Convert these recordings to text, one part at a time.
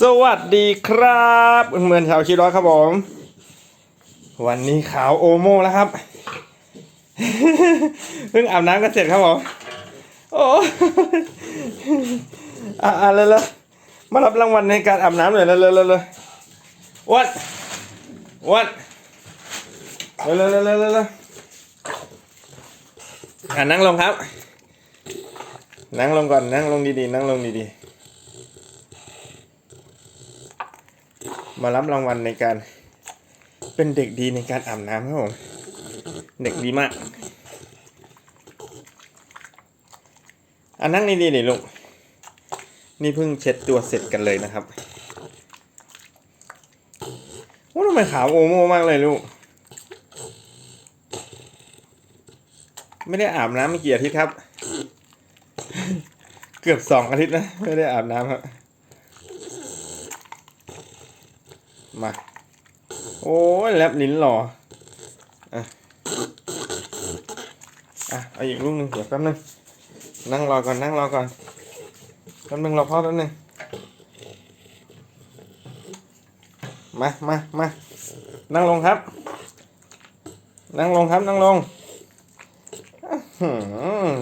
สวัสดีครับเหมือนชาวชีร้อยครับผม วันนี้ขาวโอโม่แล้วครับ เพิ่งอาบน้ำกันเสร็จครับผม โอ้อะเลยเลยมารับรางวัลในการอาบน้ำหน่อยเลยเลยเลยวัดวัดเลยเลยเลยเลยเลยอะนั่งลงครับ นั่งลงก่อนนั่งลงดีๆ นั่งลงดีๆ มารับรางวัลในการเป็นเด็กดีในการอาบน้ำครับผมเด็กดีมากอันนั่งนี่ดีๆนี่ลูก นี่เพิ่งเช็ดตัวเสร็จกันเลยนะครับว่าทำไมขาวโอโมมากเลยลูก ไม่ได้อาบน้ำไม่กี่อาทิตย์ครับ เกือบสองอาทิตย์นะ ไม่ได้อาบน้ำครับ มา โอ้ยแลบลิ้นหล่ออะอะเอาอีกลูกหนึ่งเดี๋ยวแป๊บนึงนั่งรอก่อนนั่งรอก่อนแป๊บนึงรอพ่อแป๊บนึงมามามานั่งลงครับ นั่งลงครับนั่งลง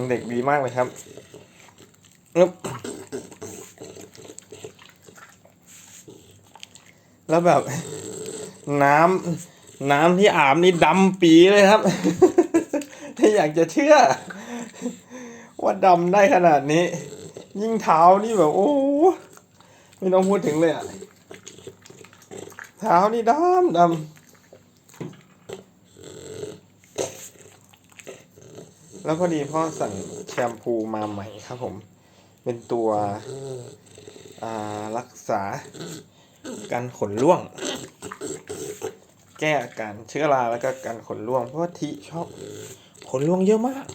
เด็กดีมากเลยครับอึ๊บ แล้วแบบ น้ำน้ำที่อาบนี่ดำปีเลยครับ ถ้าอยากจะเชื่อ ว่าดำได้ขนาดนี้ ยิ่งเท้านี่แบบ โอ้ไม่ต้องพูดถึงเลยอะเท้านี่ดำดำแล้วพอดีพ่อสั่งแชมพูมาใหม่ครับผม เป็นตัวรักษา การขนร่วง แก้อาการเชื้อราแล้วก็การขนร่วง เพราะว่าทิชอบขนร่วงเยอะมาก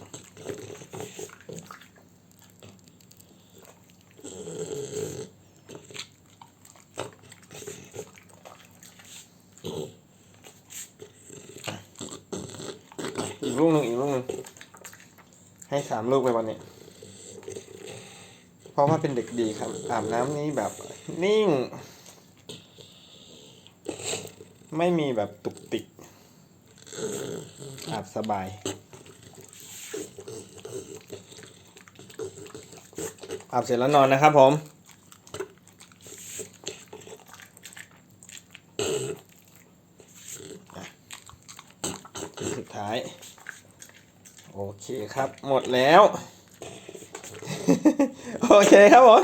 อีกลูกหนึ่งอีกลูกหนึ่งให้สามลูกไปวันนี้ เพราะว่าเป็นเด็กดีครับ อาบน้ำนี้แบบนิ่ง ไม่มีแบบตุกติกอาบสบาย อาบเสร็จแล้วนอนนะครับผมสุดท้าย โอเคครับ หมดแล้ว โอเคครับผม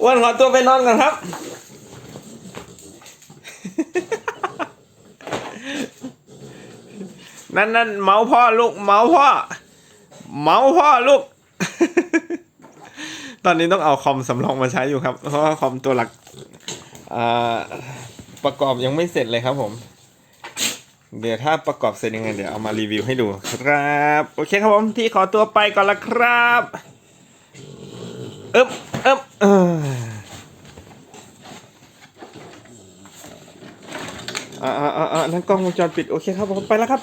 อ้วนขอตัวไปนอนก่อนครับ นั่นนั่นเมาพ่อลูก เมาพ่อ เมาพ่อลูก ตอนนี้ต้องเอาคอมสำรองมาใช้อยู่ครับ เพราะว่าคอมตัวหลักประกอบยังไม่เสร็จเลยครับผม เดี๋ยวถ้าประกอบเสร็จยังไงเดี๋ยวเอามารีวิวให้ดูครับ โอเคครับผมพี่ขอตัวไปก่อนละครับอึ๊บอึ๊บเอออ่าอ่าอ่านั่นกล้องวงจรปิด โอเคครับผมไปแล้วครับ